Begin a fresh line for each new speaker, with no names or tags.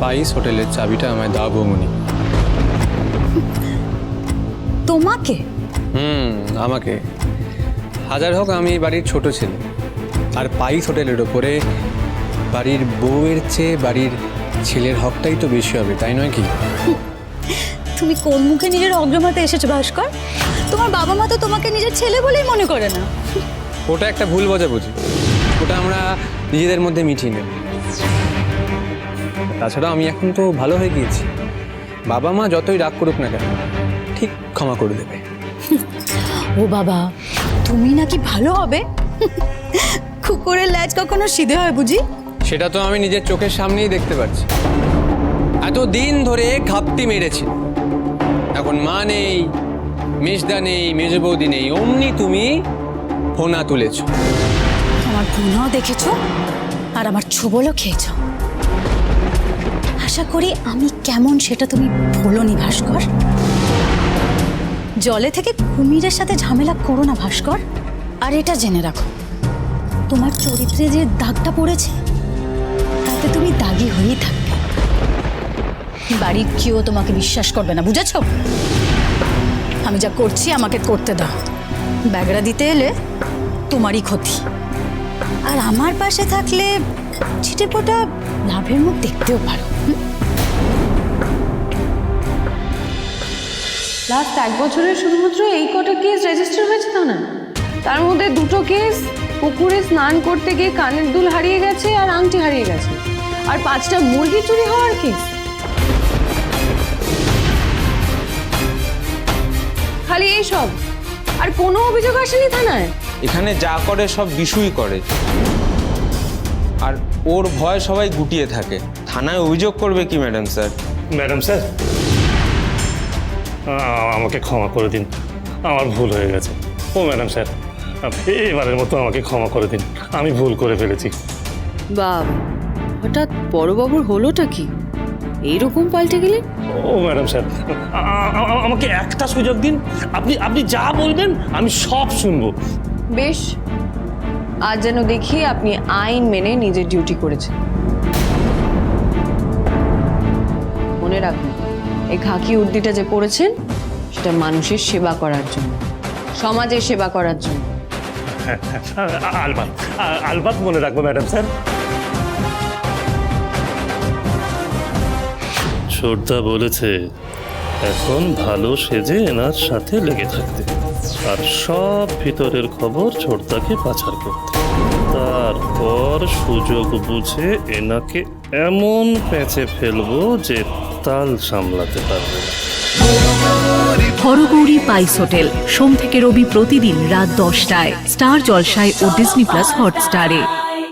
পাইস হোটেলের চাবিটা আমায় দাও বৌমনি।
তোমাকে?
হুম আমাকে। হাজার হোক আমি এই বাড়ির ছোট ছেলে। আর পাইস হোটেলের ওপরে বাড়ির বউয়ের চেয়ে বাড়ির ছেলের হকটাই তো বেশি হবে তাই নয় কি?
তুমি কোন মুখে নিজের অগ্রমাতে এসেছ ভাস্কর? তোমার বাবা মা তো তোমাকে নিজের ছেলে বলেই মনে করে না।
ওটা একটা ভুল বোঝাবুঝি। ওটা আমরা নিজেদের মধ্যে মিটিয়ে নেব। তাছাড়া আমি এখন তো ভালো হয়ে গিয়েছি। বাবা মা যতই রাগ করুক না কেন ঠিক ক্ষমা করে দেবে।
ও বাবা তুমি নাকি ভালো হবে? কুকুরের ল্যাজ কখনো সিধে হয় বুঝি?
সেটা তো আমি নিজের চোখের সামনেই দেখতে পাচ্ছি। এত দিন ধরে ঘাপটি মেরেছি। এখন মা নেই মেজদা নেই মেজ বৌদি নেই অমনি তুমি ফোনা তুলেছো।
আমার গুণাও দেখেছ আর আমার ছোবলও খেয়েছো। আশা করি আমি কেমন সেটা তুমি ভোলনি ভাস্কর। জলে থেকে কুমিরের সাথে ঝামেলা করো না, ভাস্কর। আর এটা জেনে রাখো, তোমার চরিত্রে যে দাগটা পড়েছে, তাতে তুমি দাগি হয়েই থাকবে। বাড়ির কেউ তোমাকে বিশ্বাস করবে না, বুঝেছ? আমি যা করছি আমাকে করতে দাও। ব্যাগরা দিতে এলে তোমারই ক্ষতি। আর আমার পাশে থাকলে ছিটেপোটা লাভের মুখ দেখতেও পারো।
লাস্ট এক বছরে শুধুমাত্র এই কটা কেস রেজিস্টার হয়েছে তা না তার মধ্যে দুটো কেস পুকুরে স্নান করতে গিয়ে কানের দুল হারিয়ে গেছে আর আংটি হারিয়ে গেছে। আর পাঁচটা মুরগি চুরি হওয়ার কেস খালি এইসব আর কোনো অভিযোগ আসেনি থানায়?
এখানে যা করে সব বিষুই করে। আর ওর ভয় সবাই গুটিয়ে থাকে। থানায় অভিযোগ করবে কি ম্যাডাম স্যার?
ম্যাডাম স্যার আমাকে ক্ষমা করে দিন। আমার ভুল হয়ে গেছে। ও ম্যাডাম স্যার আপ- এবারের মতো আমাকে ক্ষমা করে দিন। আমি ভুল করে ফেলেছি।
বাবা হঠাৎ বড়বাবুর হলোটা কি? এইরকম পাল্টে গেলে?
ও ম্যাডাম স্যার আমাকে একটা সুযোগ দিন। আপনি আপনি যা বলবেন আমি সব শুনব।
বেশ আজ যেন দেখি আপনি আইন মেনে নিজের ডিউটি করেছেন। মনে রাখবেন এই খাকি উর্দিটা যে পড়েছেন সেটা মানুষের সেবা করার জন্য সমাজের সেবা করার জন্য।
আলবাত আলবাত মনে রাখব ম্যাডাম স্যার। ছোটদা বলেছে এখন ভালো সেজে এনার সাথে লেগে থাকতে। আর সব ভিতরের খবর ছোটদাকে পাচার করতে। তারপর সুযোগ বুঝে এনাকে এমন প্যাঁচে ফেলব যে তাল সামলাতে পারবে
হরগৌরী পাইস হোটেল, সোম থেকে রবি প্রতিদিন রাত দশটায়, স্টার জলসায় ও ডিসনি প্লাস হটস্টারে।